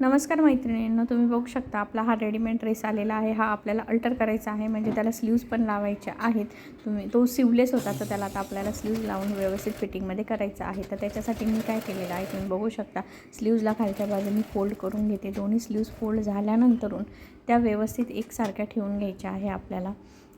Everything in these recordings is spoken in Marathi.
नमस्कार मैत्रिणींनो तुम्ही बघू शकता आपला हा रेडीमेड ड्रेस आलेला आहे. हा आपल्याला अल्टर करायचा आहे म्हणजे त्याला स्लीव्ज पण लावायचे आहेत. तुम्ही तो सिवलेस होता तर त्याला आता आपल्याला स्लीव्ज लावून व्यवस्थित फिटिंगमध्ये करायचा आहे. तर त्याच्यासाठी मी काय केलेलं आहे तुम्ही बघू शकता. स्लीव्जला खालच्या बाजूनी फोल्ड करून घेते. दोन्ही स्लीव्ज फोल्ड झाल्यानंतरून त्या व्यवस्थित एकसारख्या ठेवून घ्यायच्या आहे आपल्याला.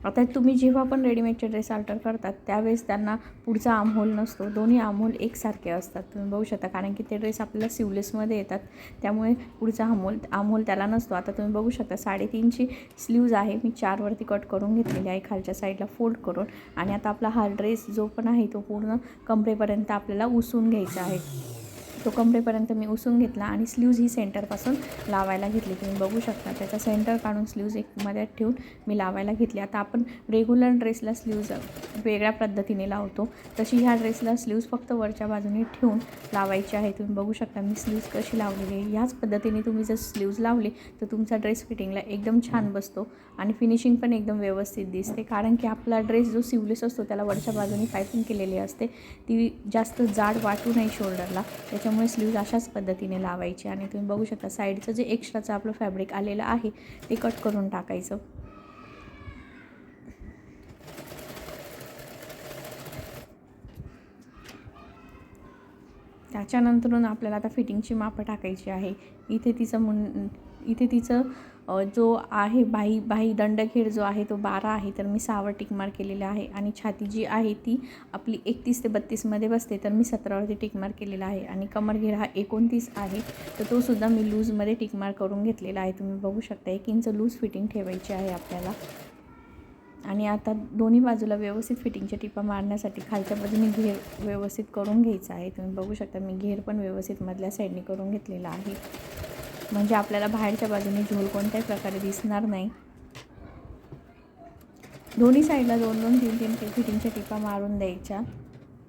आता तुम्ही जेव्हा पण रेडीमेडचे ड्रेस अल्टर करतात त्यावेळेस त्यांना पुढचा आमहोल नसतो. दोन्ही आमहोल एकसारखे असतात. तुम्ही बघू शकता कारण की ते ड्रेस आपल्याला सिवलेसमध्ये येतात. त्यामुळे पुढचा आमोल आमहोल त्याला नसतो. आता तुम्ही बघू शकता साडेतीनची स्लीव्ज आहे. मी चारवरती कट करून घेतलेली आहे. खालच्या साईडला फोल्ड करून. आणि आता आपला हा ड्रेस जो पण आहे तो पूर्ण कमरेपर्यंत आपल्याला उसून घ्यायचा आहे. तो कमरेपर्यंत मी उसून घेतला आणि स्लीव्ज ही सेंटरपासून लावायला घेतली. तुम्ही बघू शकता त्याचा सेंटर काढून स्लीव्ज एक मध्यात ठेवून मी लावायला घेतली. आता आपण रेग्युलर ड्रेसला स्लीव्ज वेगळ्या पद्धतीने लावतो. तशी ह्या ड्रेसला स्लीव्ज फक्त वरच्या बाजूने ठेवून लावायची आहे. तुम्ही बघू शकता मी स्लीव्ज कशी लावलेली आहे. ह्याच पद्धतीने तुम्ही जर स्लीव्ज लावले तर तुमचा ड्रेस फिटिंगला एकदम छान बसतो आणि फिनिशिंग पण एकदम व्यवस्थित दिसते. कारण की आपला ड्रेस जो सिवलेस असतो त्याला वरच्या बाजूने पायपिंग केलेली असते. ती जास्त जाड वाटू नये शोल्डरला. त्याच्या त्याच्यामुळे स्लीव्ज अशाच पद्धतीने लावायची आणि तुम्ही बघू शकता साईडचं जे एक्स्ट्राचं आपलं फॅब्रिक आलेलं आहे ते कट करून टाकायचं. त्याच्यानंतरून आपल्याला आता फिटिंगची मापं टाकायची आहे. इथे तिचं मुन इथे तिचं जो आहे बाही बाही दंडखेड जो आहे तो बारा आहे तर मी सहावर टिकमार केलेला आहे. आणि छाती जी आहे ती आपली एकतीस ते बत्तीसमध्ये बसते तर मी सतरावरती टिकमार केलेला आहे. आणि कमरघेर हा एकोणतीस आहे तर तो सुद्धा मी लूजमध्ये टिकमार करून घेतलेला आहे. तुम्ही बघू शकता एक इंच लूज फिटिंग ठेवायची आहे आपल्याला. आणि आता दोन्ही बाजूला व्यवस्थित फिटिंगच्या टिपा मारण्यासाठी खालच्या बाजूने घेर व्यवस्थित करून घ्यायचा आहे. तुम्ही बघू शकता मी घेर पण व्यवस्थित मधल्या साईडने करून घेतलेला आहे. म्हणजे आपल्याला बाहेरच्या बाजूने झोल कोणत्याही प्रकारे दिसणार नाही. दोन्ही साईडला दोन दोन तीन तीन फिटिंगच्या टिपा मारून द्यायच्या.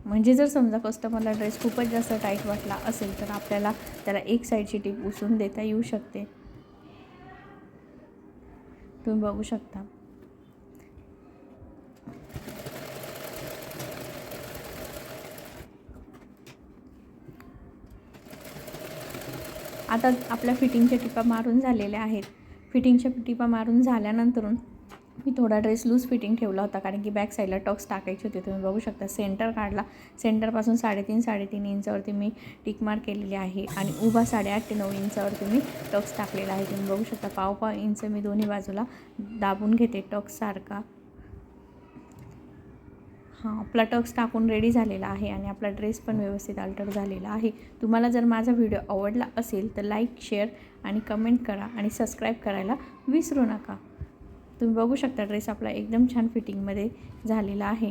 म्हणजे जर समजा कस्टमरला ड्रेस खूपच जास्त टाईट वाटला असेल तर आपल्याला त्याला एक साईडची टीप उसून देता येऊ शकते. तुम्ही बघू शकता. आता आपल्या फिटिंगच्या टिपा मारून झालेल्या आहेत. फिटिंगच्या टिपा मारून झाल्यानंतरून मी थोडा ड्रेस लूज फिटिंग ठेवला होता कारण की बॅक साईडला टॉक्स टाकायचे होते. तुम्ही बघू शकता सेंटर काढला. सेंटरपासून साडेतीन साडेतीन इंचावरती मी टिकमार केलेली आहे आणि उभा साडेआठ ते नऊ इंचावरती मी टॉक्स टाकलेला आहे. तुम्ही बघू शकता पाव पाव इंच मी दोन्ही बाजूला दाबून घेते टॉक्ससारखा हां आपला टक्स टाकून रेडी झालेला आहे आणि आपला ड्रेस पण व्यवस्थित अल्टर झालेला आहे. तुम्हाला जर माझा व्हिडिओ आवडला असेल तर लाईक शेअर आणि कमेंट करा आणि सबस्क्राईब करायला विसरू नका. तुम्ही बघू शकता ड्रेस आपला एकदम छान फिटिंगमध्ये झालेला आहे.